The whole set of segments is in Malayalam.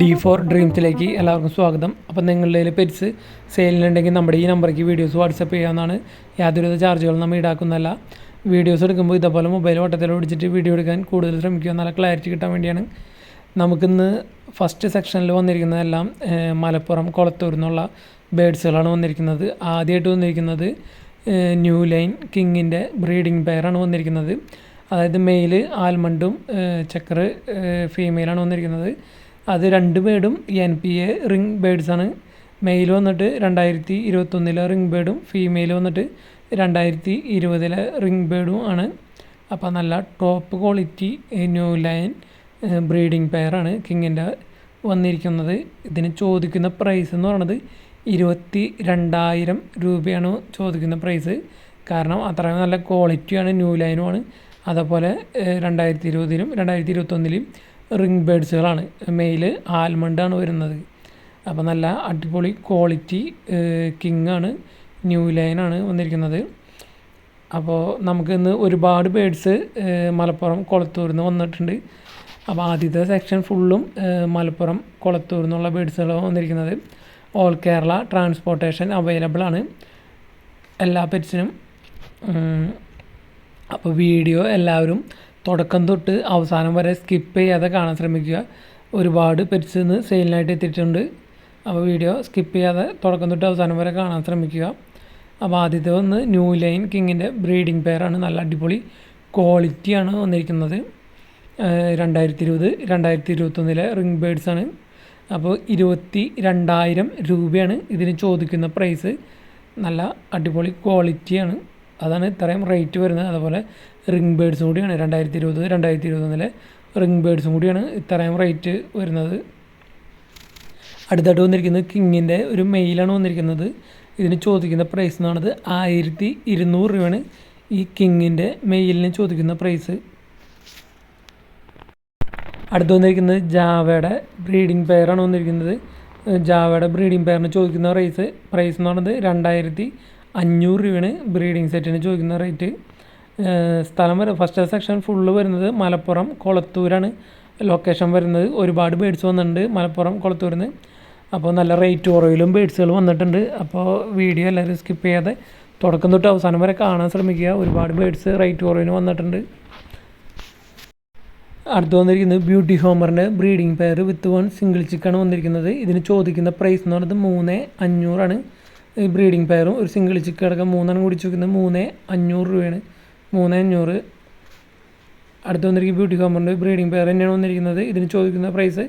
ഡി ഫോർ ഡ്രീംസിലേക്ക് എല്ലാവർക്കും സ്വാഗതം. അപ്പം നിങ്ങളുടെ പെറ്റ്സ് സെയിലിനുണ്ടെങ്കിൽ നമ്മുടെ ഈ നമ്പറേക്ക് വീഡിയോസ് വാട്സപ്പ് ചെയ്യാവുന്നതാണ്. യാതൊരുവിധ ചാർജുകളും നമ്മൾ ഈടാക്കുന്നതല്ല വീഡിയോസ് എടുക്കുമ്പോൾ ഇതേപോലെ മൊബൈൽ വട്ടത്തിൽ ഓടിച്ചിട്ട് വീഡിയോ എടുക്കാൻ കൂടുതൽ ശ്രമിക്കുക നല്ല ക്ലാരിറ്റി കിട്ടാൻ വേണ്ടിയാണ്. നമുക്കിന്ന് ഫസ്റ്റ് സെക്ഷനിൽ വന്നിരിക്കുന്നതെല്ലാം മലപ്പുറം കൊളത്തൂർ നിന്നുള്ള ബേഡ്സുകളാണ് വന്നിരിക്കുന്നത്. ആദ്യമായിട്ട് വന്നിരിക്കുന്നത് ന്യൂ ലൈൻ കിങ്ങിന്റെ ബ്രീഡിംഗ് പെയറാണ് വന്നിരിക്കുന്നത്. അതായത് മെയിൽ ആൽമണ്ടും ചക്കർ ഫീമെയിലാണ് വന്നിരിക്കുന്നത്. അത് രണ്ട് ബേഡും എൻ പി എ റിംഗ് ബേഡ്സാണ് മെയിൽ വന്നിട്ട് രണ്ടായിരത്തി ഇരുപത്തൊന്നിലെ റിംഗ് ബേഡും ഫീമെയിൽ വന്നിട്ട് രണ്ടായിരത്തി ഇരുപതിലെ റിംഗ് ബേഡും ആണ്. അപ്പോൾ നല്ല top quality new line breeding പെയറാണ് കിങ്ങിന്റെ വന്നിരിക്കുന്നത്. ഇതിന് ചോദിക്കുന്ന പ്രൈസ് എന്ന് പറയുന്നത് ഇരുപത്തി രണ്ടായിരം രൂപയാണ് ചോദിക്കുന്ന പ്രൈസ് കാരണം അത്രയും നല്ല ക്വാളിറ്റിയാണ് ന്യൂ ലൈനുമാണ് അതേപോലെ രണ്ടായിരത്തി ഇരുപതിലും രണ്ടായിരത്തി ഇരുപത്തൊന്നിലും റിംഗ് ബേഡ്സുകളാണ്. മെയിൽ ആൽമണ്ടാണ് വരുന്നത്. അപ്പോൾ നല്ല അടിപൊളി ക്വാളിറ്റി കിങ് ആണ് ന്യൂ ലൈനാണ് വന്നിരിക്കുന്നത്. അപ്പോൾ നമുക്ക് ഇന്ന് ഒരുപാട് ബേഡ്സ് മലപ്പുറം കൊളത്തൂരിൽ നിന്ന് വന്നിട്ടുണ്ട്. അപ്പോൾ ആദ്യത്തെ സെക്ഷൻ ഫുള്ളും മലപ്പുറം കുളത്തൂർ നിന്നുള്ള ബേഡ്സുകളാണ് വന്നിരിക്കുന്നത്. ഓൾ കേരള ട്രാൻസ്പോർട്ടേഷൻ അവൈലബിൾ ആണ് എല്ലാ പെറ്റ്സിനും അപ്പോൾ വീഡിയോ എല്ലാവരും തുടക്കം തൊട്ട് അവസാനം വരെ സ്കിപ്പ് ചെയ്യാതെ കാണാൻ ശ്രമിക്കുക. ഒരുപാട് പെറ്റ്സ് നിന്ന് സെയിലിനായിട്ട് എത്തിയിട്ടുണ്ട്. അപ്പോൾ വീഡിയോ സ്കിപ്പ് ചെയ്യാതെ തുടക്കം തൊട്ട് അവസാനം വരെ കാണാൻ ശ്രമിക്കുക. അപ്പോൾ ആദ്യത്തെ ഒന്ന് ന്യൂ ലൈൻ കിങ്ങിന്റെ ബ്രീഡിംഗ് പെയറാണ് നല്ല അടിപൊളി ക്വാളിറ്റിയാണ് വന്നിരിക്കുന്നത്. രണ്ടായിരത്തി ഇരുപത് രണ്ടായിരത്തി ഇരുപത്തൊന്നിലെ റിംഗ് ആണ്. അപ്പോൾ ഇരുപത്തി രണ്ടായിരം രൂപയാണ് ഇതിന് ചോദിക്കുന്ന പ്രൈസ് നല്ല അടിപൊളി ക്വാളിറ്റിയാണ് അതാണ് ഇത്രയും റേറ്റ് വരുന്നത്. അതുപോലെ റിംഗ് ബേഡ്സും കൂടിയാണ് രണ്ടായിരത്തി ഇരുപത് രണ്ടായിരത്തി ഇരുപത്തൊന്നിലെ റിംഗ് ബേഡ്സും കൂടിയാണ് ഇത്രയും റേറ്റ് വരുന്നത്. അടുത്തായിട്ട് വന്നിരിക്കുന്നത് കിങ്ങിന്റെ ഒരു മെയിലാണ് വന്നിരിക്കുന്നത്. ഇതിന് ചോദിക്കുന്ന പ്രൈസ് എന്ന് പറയുന്നത് ആയിരത്തി ഇരുന്നൂറ് രൂപയാണ് ഈ കിങ്ങിന്റെ മെയിലിന് ചോദിക്കുന്ന പ്രൈസ് അടുത്ത് വന്നിരിക്കുന്നത് ജാവയുടെ ബ്രീഡിംഗ് പെയറാണ് വന്നിരിക്കുന്നത്. ജാവയുടെ ബ്രീഡിംഗ് പെയറിന് ചോദിക്കുന്ന പ്രൈസ് പ്രൈസ് എന്ന് പറയുന്നത് രണ്ടായിരത്തി അഞ്ഞൂറ് രൂപയാണ് ബ്രീഡിംഗ് സെറ്റിന് ചോദിക്കുന്ന റേറ്റ് സ്ഥലം വരെ ഫസ്റ്റ് സെക്ഷൻ ഫുള്ള് വരുന്നത് മലപ്പുറം കൊളത്തൂരാണ് ലൊക്കേഷൻ വരുന്നത്. ഒരുപാട് ബേഡ്സ് വന്നിട്ടുണ്ട് മലപ്പുറം കൊളത്തൂരിൽ നിന്ന് അപ്പോൾ നല്ല റേറ്റ് കുറവിലും ബേഡ്സുകൾ വന്നിട്ടുണ്ട്. അപ്പോൾ വീഡിയോ എല്ലാവരും സ്കിപ്പ് ചെയ്യാതെ തുടക്കം തൊട്ട് അവസാനം വരെ കാണാൻ ശ്രമിക്കുക. ഒരുപാട് ബേഡ്സ് റേറ്റ് കുറവിന് വന്നിട്ടുണ്ട്. അടുത്ത് വന്നിരിക്കുന്നത് beauty ഹോമറിന്റെ breeding pair with one single ചിക്കാണ് വന്നിരിക്കുന്നത്. ഇതിന് ചോദിക്കുന്ന പ്രൈസ് എന്ന് പറയുന്നത് മൂന്ന് അഞ്ഞൂറാണ് ഈ ബ്രീഡിംഗ് പെയറും ഒരു സിംഗിൾ ചിക്ക് അടക്കം മൂന്നെണ്ണം കൂടി ചോദിക്കുന്നത് മൂന്ന് അഞ്ഞൂറ് രൂപയാണ്. മൂന്ന് അഞ്ഞൂറ്. അടുത്ത് വന്നിരിക്കുന്ന ബ്യൂട്ടി കോമ്പൗണ്ട് ബ്രീഡിംഗ് പെയർ തന്നെയാണ് വന്നിരിക്കുന്നത്. ഇതിന് ചോദിക്കുന്ന പ്രൈസ്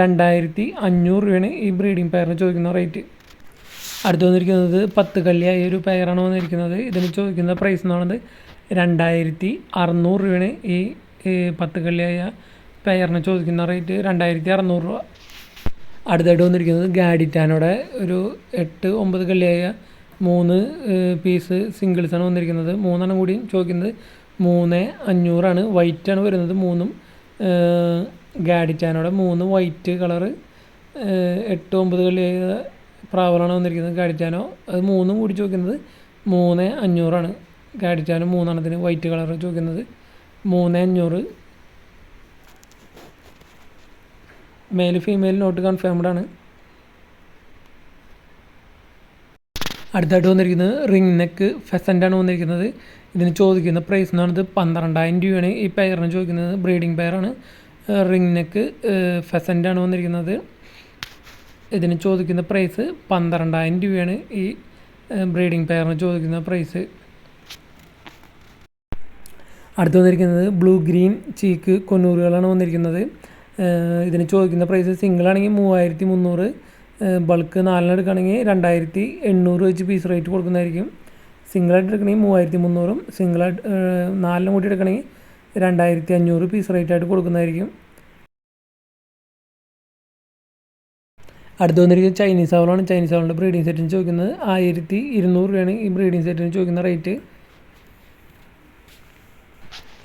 രണ്ടായിരത്തി അഞ്ഞൂറ് രൂപയാണ് ഈ ബ്രീഡിംഗ് പെയറിന് ചോദിക്കുന്ന റേറ്റ് അടുത്ത് വന്നിരിക്കുന്നത് പത്ത് കല്ലിയായ ഒരു പെയറാണ് വന്നിരിക്കുന്നത്. ഇതിന് ചോദിക്കുന്ന പ്രൈസ് എന്ന് പറയുന്നത് രണ്ടായിരത്തി അറുന്നൂറ് രൂപയാണ് ഈ പത്ത് കല്ലിയായ പെയറിന് ചോദിക്കുന്ന റേറ്റ് രണ്ടായിരത്തി അറുന്നൂറ് രൂപ. അടുത്തായിട്ട് വന്നിരിക്കുന്നത് ഗാഡിറ്റാനോടെ ഒരു എട്ട് ഒമ്പത് കല്ലിയായ മൂന്ന് പീസ് സിംഗിൾസാണ് വന്നിരിക്കുന്നത്. മൂന്നെണ്ണം കൂടി ചോദിക്കുന്നത് മൂന്ന് അഞ്ഞൂറാണ്. വൈറ്റാണ് വരുന്നത് മൂന്നും. ഗാഡിറ്റാനോടെ മൂന്ന് വൈറ്റ് കളറ് എട്ട് ഒമ്പത് കല്ലിയായ പ്രാവലാണ് വന്നിരിക്കുന്നത് ഗാഡിറ്റാനോ. അത് മൂന്നും കൂടി ചോദിക്കുന്നത് മൂന്ന് അഞ്ഞൂറാണ്. ഗാഡിറ്റാനോ മൂന്നെണ്ണത്തിന് വൈറ്റ് കളർ ചോദിക്കുന്നത്. മൂന്ന് അഞ്ഞൂറ്. മെയിൽ ഫീമെയിൽ നോട്ട് കൺഫേംഡ് ആണ്. അടുത്തായിട്ട് വന്നിരിക്കുന്നത് റിംഗ് നെക്ക് ഫെസന്റാണ് വന്നിരിക്കുന്നത്. ഇതിന് ചോദിക്കുന്ന പ്രൈസ് എന്ന് പറയുന്നത് പന്ത്രണ്ടായിരം രൂപയാണ്. ഈ പെയറിന് ചോദിക്കുന്നത് ബ്രീഡിംഗ് പെയറാണ് റിംഗ് നെക്ക് ഫെസന്റാണ് വന്നിരിക്കുന്നത്. ഇതിന് ചോദിക്കുന്ന പ്രൈസ് പന്ത്രണ്ടായിരം രൂപയാണ്. ഈ ബ്രീഡിംഗ് പെയറിന് ചോദിക്കുന്ന പ്രൈസ് അടുത്ത് വന്നിരിക്കുന്നത് ബ്ലൂ ഗ്രീൻ ചീക്ക് കൊന്നൂറുകളാണ് വന്നിരിക്കുന്നത്. ഇതിന് ചോദിക്കുന്ന പ്രൈസ് സിംഗിൾ ആണെങ്കിൽ മൂവായിരത്തി മുന്നൂറ് ബൾക്ക് നാലെണ്ണം എടുക്കുകയാണെങ്കിൽ രണ്ടായിരത്തി എണ്ണൂറ് വെച്ച് പീസ് റേറ്റ് കൊടുക്കുന്നതായിരിക്കും. സിംഗിളായിട്ട് എടുക്കണമെങ്കിൽ മൂവായിരത്തി മുന്നൂറും സിംഗിളായിട്ട് ഏഹ് നാലെണ്ണം കൂടി എടുക്കണമെങ്കിൽ രണ്ടായിരത്തി അഞ്ഞൂറ് പീസ് റേറ്റ് ആയിട്ട് കൊടുക്കുന്നതായിരിക്കും. അടുത്ത് വന്നിരിക്കുന്നത് ചൈനീസ് അവളാണ് ചൈനീസ് അവളുടെ ബ്രീഡിംഗ് സെറ്റിന് ചോദിക്കുന്നത് ആയിരത്തി ഇരുന്നൂറ് രൂപയാണ് ഈ ബ്രീഡിംഗ് സെറ്റിന് ചോദിക്കുന്ന റേറ്റ്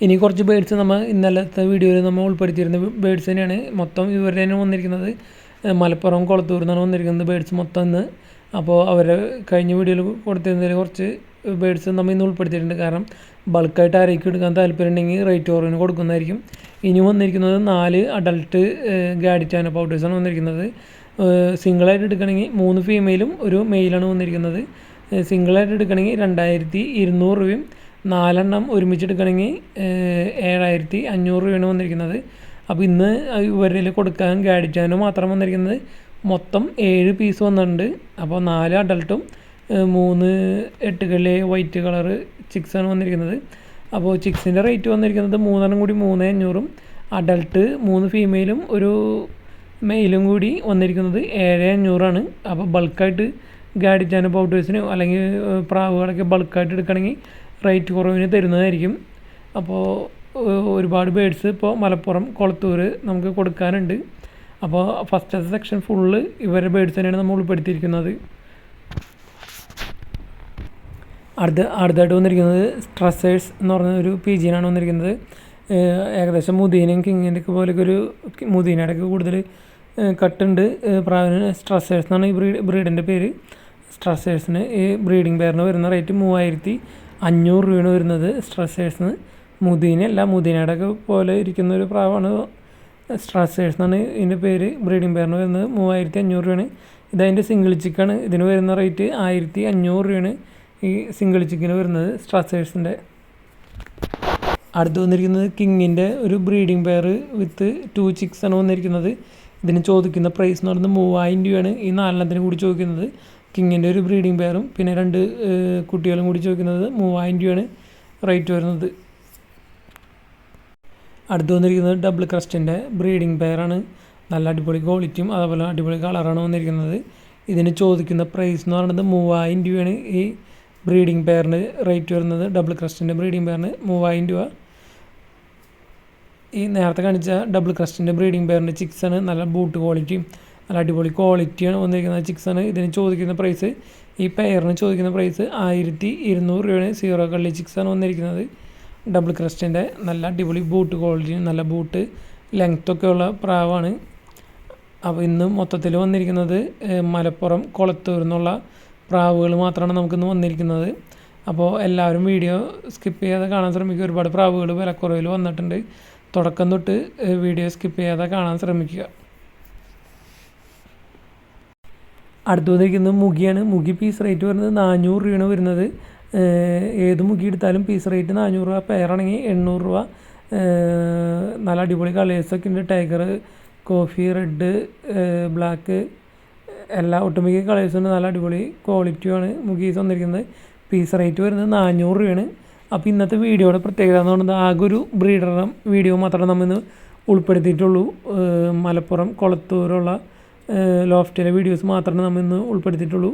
ഇനി കുറച്ച് ബേഡ്സ് നമ്മൾ ഇന്നലത്തെ വീഡിയോയിൽ നമ്മൾ ഉൾപ്പെടുത്തിയിരുന്ന ബേഡ്സ് തന്നെയാണ് മൊത്തം ഇവരുടെ തന്നെ വന്നിരിക്കുന്നത്. മലപ്പുറം കുളത്തൂർ നിന്നാണ് വന്നിരിക്കുന്നത് ബേഡ്സ് മൊത്തം ഇന്ന്. അപ്പോൾ അവരെ കഴിഞ്ഞ വീഡിയോയിൽ കൊടുത്തിരുന്നതിൽ കുറച്ച് ബേഡ്സ് നമ്മൾ ഇന്ന് ഉൾപ്പെടുത്തിയിട്ടുണ്ട്. കാരണം ബൾക്കായിട്ട് ആരേക്കും എടുക്കാൻ താല്പര്യം ഉണ്ടെങ്കിൽ റേറ്റ് കുറവിന് കൊടുക്കുന്നതായിരിക്കും. ഇനി വന്നിരിക്കുന്നത് നാല് അഡൾട്ട് ഗാഡിറ്റാന പൗഡേഴ്സാണ് വന്നിരിക്കുന്നത്. സിംഗിളായിട്ട് എടുക്കണമെങ്കിൽ മൂന്ന് ഫീമെയിലും ഒരു മെയിലാണ് വന്നിരിക്കുന്നത്. സിംഗിളായിട്ട് എടുക്കണമെങ്കിൽ രണ്ടായിരത്തി ഇരുന്നൂറ് രൂപയും നാലെണ്ണം ഒരുമിച്ചെടുക്കണമെങ്കിൽ ഏഴായിരത്തി അഞ്ഞൂറ് രൂപയാണ് വന്നിരിക്കുന്നത്. അപ്പോൾ ഇന്ന് ഇവരിൽ കൊടുക്കാൻ ഗാഡിക്കാനും മാത്രം വന്നിരിക്കുന്നത് മൊത്തം ഏഴ് പീസ് വന്നിട്ടുണ്ട്. അപ്പോൾ നാല് അഡൽട്ടും മൂന്ന് എട്ടുകളിലെ വൈറ്റ് കളറ് ചിക്സാണ് വന്നിരിക്കുന്നത്. അപ്പോൾ ചിക്സിന്റെ റേറ്റ് വന്നിരിക്കുന്നത് മൂന്നെണ്ണം കൂടി മൂന്ന് അഞ്ഞൂറും അഡൾട്ട് മൂന്ന് ഫീമെയിലും ഒരു മെയിലും കൂടി വന്നിരിക്കുന്നത് ഏഴ് അഞ്ഞൂറാണ്. അപ്പോൾ ബൾക്കായിട്ട് ഗാഡിറ്റാന പൗഡേഴ്സിനോ അല്ലെങ്കിൽ പ്രാവുകളൊക്കെ ബൾക്കായിട്ട് എടുക്കണമെങ്കിൽ റേറ്റ് കുറവിന് തരുന്നതായിരിക്കും. അപ്പോൾ ഒരുപാട് ബേഡ്സ് ഇപ്പോൾ മലപ്പുറം കൊളത്തൂർ നമുക്ക് കൊടുക്കാനുണ്ട്. അപ്പോൾ ഫസ്റ്റത്തെ സെക്ഷൻ ഫുള്ള് ഇവരുടെ ബേഡ്സ് തന്നെയാണ് നമ്മൾ ഉൾപ്പെടുത്തിയിരിക്കുന്നത്. അടുത്ത അടുത്തായിട്ട് വന്നിരിക്കുന്നത് സ്ട്രസ്സേഴ്സ് എന്ന് പറഞ്ഞ ഒരു പി ജിയിലാണ് വന്നിരിക്കുന്നത്. ഏകദേശം മുദീനയും കിങ്ങിന്റെ ഒക്കെ പോലെയൊക്കെ ഒരു മുദീനയുടെ ഒക്കെ കൂടുതൽ കട്ടുണ്ട്. പ്രാവിന് സ്ട്രെസ്സേഴ്സ് എന്നാണ് ഈ ബ്രീഡ് ബ്രീഡിന്റെ പേര്. സ്ട്രെസ്സേഴ്സിന് ഈ ബ്രീഡിംഗ് പെയറിന് വരുന്ന റേറ്റ് മൂവായിരത്തി അഞ്ഞൂറ് രൂപയാണ് വരുന്നത് സ്ട്രസ്സേഴ്സിന് മുദീനയല്ല മുദീനയുടെ ഒക്കെ പോലെ ഇരിക്കുന്ന ഒരു പ്രാവാണ് സ്ട്രസ്സേഴ്സ് എന്നാണ് ഇതിന്റെ പേര്. ബ്രീഡിംഗ് പേരിന് വരുന്നത് മൂവായിരത്തി അഞ്ഞൂറ് രൂപയാണ് ഇതതിന്റെ സിംഗിൾ ചിക്കാണ് ഇതിന് വരുന്ന റേറ്റ് ആയിരത്തി അഞ്ഞൂറ് രൂപയാണ് ഈ സിംഗിൾ ചിക്കിന് വരുന്നത് സ്ട്രെസ്സേഴ്സിന്റെ അടുത്ത് വന്നിരിക്കുന്നത് കിങ്ങിന്റെ ഒരു breeding pair with two chicks ആണ് വന്നിരിക്കുന്നത്. ഇതിന് ചോദിക്കുന്ന പ്രൈസ് എന്ന് പറയുന്നത് മൂവായിരം രൂപയാണ്. ഈ നാലെണ്ണത്തിന് കൂടി ചോദിക്കുന്നത്. കിങ്ങിന്റെ ഒരു ബ്രീഡിംഗ് പെയറും. പിന്നെ രണ്ട് കുട്ടികളും കൂടി ചോദിക്കുന്നത് മൂവായിരം രൂപയാണ് റേറ്റ് വരുന്നത്. അടുത്ത് വന്നിരിക്കുന്നത് ഡബിൾ ക്രസ്റ്റിന്റെ ബ്രീഡിംഗ് പെയറാണ്. നല്ല അടിപൊളി ക്വാളിറ്റിയും അതേപോലെ അടിപൊളി കളറാണ് വന്നിരിക്കുന്നത്. ഇതിന് ചോദിക്കുന്ന പ്രൈസ് എന്ന് പറയുന്നത് മൂവായിരം രൂപയാണ്. ഈ ബ്രീഡിംഗ് പെയറിന് റേറ്റ് വരുന്നത് ഡബിൾ ക്രസ്റ്റിന്റെ ബ്രീഡിംഗ് പെയറിന് മൂവായിരം രൂപ. ഈ നേരത്തെ കാണിച്ച ഡബിൾ ക്രസ്റ്റിന്റെ ബ്രീഡിംഗ് പെയറിന്റെ ചിക്സാണ് നല്ല ബൂട്ട് ക്വാളിറ്റിയും നല്ല അടിപൊളി ക്വാളിറ്റിയാണ് വന്നിരിക്കുന്നത്. ചിക്സാണ് ഇതിന് ചോദിക്കുന്ന പ്രൈസ് ഈ പെയറിന് ചോദിക്കുന്ന പ്രൈസ് ആയിരത്തി ഇരുന്നൂറ് രൂപയാണ് സീറോ കള്ളി ചിക്സാണ് വന്നിരിക്കുന്നത്. ഡബിൾ ക്രസ്റ്റിന്റെ നല്ല അടിപൊളി ബൂട്ട് ക്വാളിറ്റി നല്ല ബൂട്ട് ലെങ്ത്തൊക്കെ ഉള്ള പ്രാവാണ്. അപ്പോൾ ഇന്ന് മൊത്തത്തിൽ വന്നിരിക്കുന്നത് മലപ്പുറം കൊളത്തൂർ എന്നുള്ള പ്രാവുകൾ മാത്രമാണ് നമുക്കിന്ന് വന്നിരിക്കുന്നത്. അപ്പോൾ എല്ലാവരും വീഡിയോ സ്കിപ്പ് ചെയ്യാതെ കാണാൻ ശ്രമിക്കുക. ഒരുപാട് പ്രാവുകൾ വിലക്കുറവിൽ വന്നിട്ടുണ്ട്. തുടക്കം തൊട്ട് വീഡിയോ സ്കിപ്പ് ചെയ്യാതെ കാണാൻ ശ്രമിക്കുക. അടുത്ത് വന്നിരിക്കുന്നത് മുഗിയാണ് മുഗി പീസ് റേറ്റ് വരുന്നത് നാനൂറ് രൂപയാണ് വരുന്നത്. ഏത് മുഖി എടുത്താലും പീസ് റേറ്റ് നാനൂറ് രൂപ പെയറാണെങ്കിൽ എണ്ണൂറ് രൂപ. നല്ല അടിപൊളി കളേഴ്സൊക്കെ ഉണ്ട്. ടൈഗർ കോഫി റെഡ് ബ്ലാക്ക് എല്ലാ ഒട്ടുമിക്ക കളേഴ്സും നല്ല അടിപൊളി ക്വാളിറ്റിയാണ് മുഖീസ് വന്നിരിക്കുന്നത് പീസ് റേറ്റ് വരുന്നത് നാനൂറ് രൂപയാണ്. അപ്പോൾ ഇന്നത്തെ വീഡിയോയുടെ പ്രത്യേകത എന്ന് പറയുന്നത് ആകെ ഒരു ബ്രീഡറും വീഡിയോ മാത്രമേ നമ്മൾ ഇന്ന് ഉൾപ്പെടുത്തിയിട്ടുള്ളൂ മലപ്പുറം കൊളത്തൂരുള്ള ലോഫ്റ്റിലെ വീഡിയോസ് മാത്രമേ നമ്മൾ ഇന്ന് ഉൾപ്പെടുത്തിയിട്ടുള്ളൂ.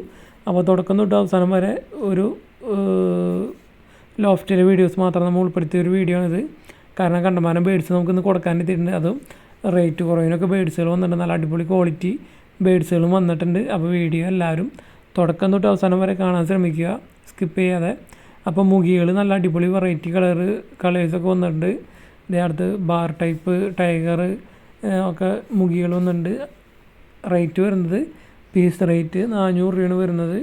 അപ്പോൾ തുടക്കം തൊട്ട് അവസാനം വരെ ഒരു ലോഫ്റ്റിലെ വീഡിയോസ് മാത്രം നമ്മൾ ഉൾപ്പെടുത്തിയ ഒരു വീഡിയോ ആണിത്. കാരണം കണ്ടമാനം ബേഡ്സ് നമുക്കിന്ന് കൊടുക്കാൻ എത്തിയിട്ടുണ്ട്. അതും റേറ്റ് കുറവിനൊക്കെ ബേഡ്സുകൾ വന്നിട്ടുണ്ട്. നല്ല അടിപൊളി ക്വാളിറ്റി ബേഡ്സുകളും വന്നിട്ടുണ്ട്. അപ്പോൾ വീഡിയോ എല്ലാവരും തുടക്കം തൊട്ട് അവസാനം വരെ കാണാൻ ശ്രമിക്കുക. സ്കിപ്പ് ചെയ്യാതെ. അപ്പോൾ മുഗികൾ നല്ല അടിപൊളി വെറൈറ്റി കളർ കളേഴ്സൊക്കെ വന്നിട്ടുണ്ട്. ഇതേ അടുത്ത് ബാർ ടൈപ്പ് ടൈഗർ ഒക്കെ മുഗികൾ വന്നിട്ടുണ്ട്. റേറ്റ് വരുന്നത് പീസ് റേറ്റ് നാനൂറ് രൂപയാണ് വരുന്നത്.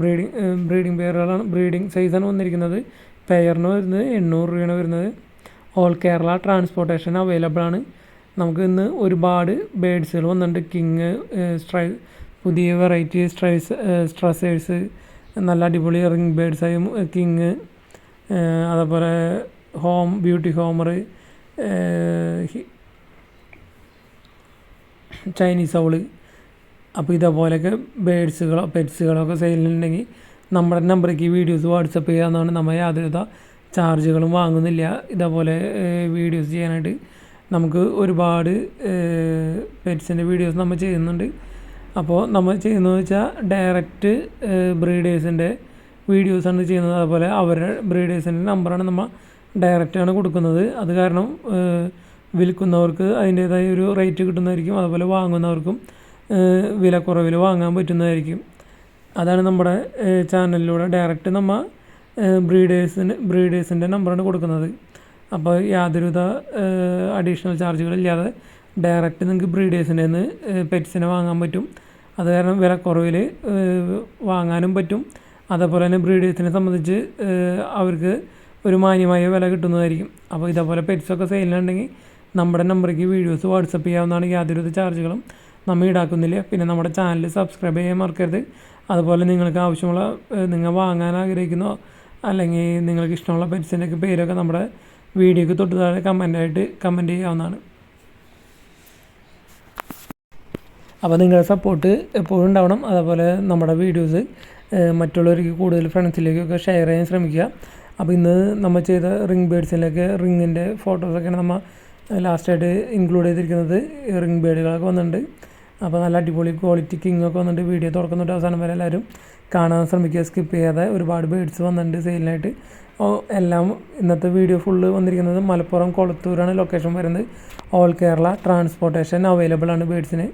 ബ്രീഡിങ് ബ്രീഡിങ് പെയറുകളാണ് ബ്രീഡിങ് സൈസാണ് വന്നിരിക്കുന്നത്. പെയറിന് വരുന്നത് എണ്ണൂറ് രൂപയാണ് വരുന്നത്. ഓൾ കേരള ട്രാൻസ്പോർട്ടേഷൻ അവൈലബിൾ ആണ്. നമുക്ക് ഇന്ന് ഒരുപാട് ബേഡ്സുകൾ വന്നിട്ടുണ്ട്. കിങ് സ്ട്രൈ പുതിയ വെറൈറ്റി സ്ട്രൈസ് സ്ട്രസേഴ്സ് നല്ല അടിപൊളി റിംഗ് ബേഡ്സായ കിങ് അതേപോലെ home beauty homer Chinese owl അപ്പോൾ ഇതേപോലെയൊക്കെ ബേഡ്സുകളോ പെറ്റ്സുകളോ ഒക്കെ സെയിലുണ്ടെങ്കിൽ നമ്മുടെ നമ്പറേക്ക് വീഡിയോസ് വാട്സപ്പ് ചെയ്യാമെന്നാണ് നമ്മൾ യാതൊരുവിധ ചാർജുകളും വാങ്ങുന്നില്ല. ഇതേപോലെ വീഡിയോസ് ചെയ്യാനായിട്ട് നമുക്ക് ഒരുപാട് പെറ്റ്സിന്റെ വീഡിയോസ് നമ്മൾ ചെയ്യുന്നുണ്ട്. അപ്പോൾ നമ്മൾ ചെയ്യുന്നതെന്ന് വെച്ചാൽ ഡയറക്റ്റ് ബ്രീഡേഴ്സിന്റെ വീഡിയോസാണ് ചെയ്യുന്നത്. അതുപോലെ അവരുടെ ബ്രീഡേഴ്സിന്റെ നമ്പറാണ് നമ്മൾ ഡയറക്റ്റാണ് കൊടുക്കുന്നത്. അത് കാരണം വിൽക്കുന്നവർക്ക് അതിന്റേതായ ഒരു റേറ്റ് കിട്ടുന്നതായിരിക്കും. അതുപോലെ വാങ്ങുന്നവർക്കും വില കുറവിൽ വാങ്ങാൻ പറ്റുന്നതായിരിക്കും. അതാണ് നമ്മുടെ ചാനലിലൂടെ ഡയറക്റ്റ് നമ്മൾ ബ്രീഡേഴ്സിന് ബ്രീഡേഴ്സിന്റെ നമ്പറാണ് കൊടുക്കുന്നത്. അപ്പോൾ യാതൊരുവിധ അഡീഷണൽ ചാർജുകളില്ലാതെ ഡയറക്റ്റ് നിങ്ങൾക്ക് ബ്രീഡേഴ്സിന്റെ നിന്ന് പെറ്റ്സിനെ വാങ്ങാൻ പറ്റും. അത് കാരണം വില കുറവിൽ വാങ്ങാനും പറ്റും. അതേപോലെ തന്നെ ബ്രീഡേഴ്സിനെ സംബന്ധിച്ച് അവർക്ക് ഒരു മാന്യമായ വില കിട്ടുന്നതായിരിക്കും. അപ്പോൾ ഇതേപോലെ പെറ്റ്സൊക്കെ സെയിലുണ്ടെങ്കിൽ നമ്മുടെ നമ്പറിലേക്ക് വീഡിയോസ് വാട്സപ്പ് ചെയ്യാവുന്നതാണ് യാതൊരുവിധ ചാർജുകളും നമ്മൾ ഈടാക്കുന്നില്ല. പിന്നെ നമ്മുടെ ചാനൽ സബ്സ്ക്രൈബ് ചെയ്യാൻ മറക്കരുത്. അതുപോലെ നിങ്ങൾക്ക് ആവശ്യമുള്ള നിങ്ങൾ വാങ്ങാൻ ആഗ്രഹിക്കുന്നോ അല്ലെങ്കിൽ നിങ്ങൾക്ക് ഇഷ്ടമുള്ള പെറ്റ്സിന്റെയൊക്കെ പേരൊക്കെ നമ്മുടെ വീഡിയോക്ക് തൊട്ട് താഴെ കമന്റായിട്ട് കമന്റ് ചെയ്യാവുന്നതാണ്. അപ്പോൾ നിങ്ങളുടെ സപ്പോർട്ട് എപ്പോഴും ഉണ്ടാവണം. അതുപോലെ നമ്മുടെ വീഡിയോസ് മറ്റുള്ളവർക്ക് കൂടുതൽ ഫ്രണ്ട്സിലേക്കൊക്കെ ഷെയർ ചെയ്യാൻ ശ്രമിക്കുക. അപ്പോൾ ഇന്ന് നമ്മൾ ചെയ്ത റിംഗ് ബേഡ്സിലൊക്കെ റിങ്ങിന്റെ ഫോട്ടോസൊക്കെയാണ് നമ്മൾ ലാസ്റ്റായിട്ട് ഇൻക്ലൂഡ് ചെയ്തിരിക്കുന്നത് റിംഗ് ബേഡുകളൊക്കെ വന്നിട്ടുണ്ട്. അപ്പോൾ നല്ല അടിപൊളി ക്വാളിറ്റി കിങ് ഒക്കെ വന്നിട്ട് വീഡിയോ തുറക്കുന്നുണ്ട് അവസാനം വരെ എല്ലാവരും കാണാൻ ശ്രമിക്കുക. സ്കിപ്പ് ചെയ്യാതെ ഒരുപാട് ബേഡ്സ് വന്നിട്ടുണ്ട് സെയിലിനായിട്ട് എല്ലാം ഇന്നത്തെ വീഡിയോ ഫുള്ള് വന്നിരിക്കുന്നത് മലപ്പുറം കൊളത്തൂരാണ് ലൊക്കേഷൻ വരുന്നത്. ഓൾ കേരള ട്രാൻസ്പോർട്ടേഷൻ അവൈലബിൾ ആണ് ബേഡ്സിന്